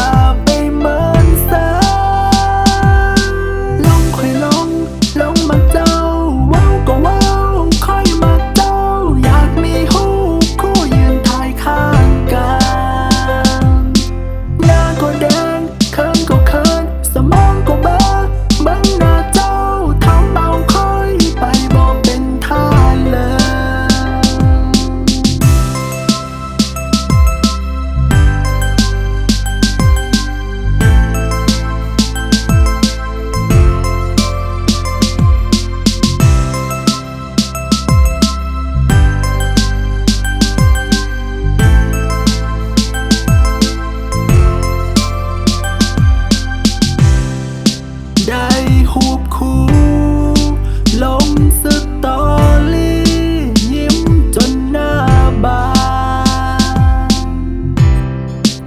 up. สตอรี่ยิ้มจนหน้าบาน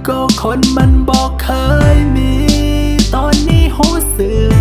ก็คนมันบอกเคยมี ตอนนี้หูสึก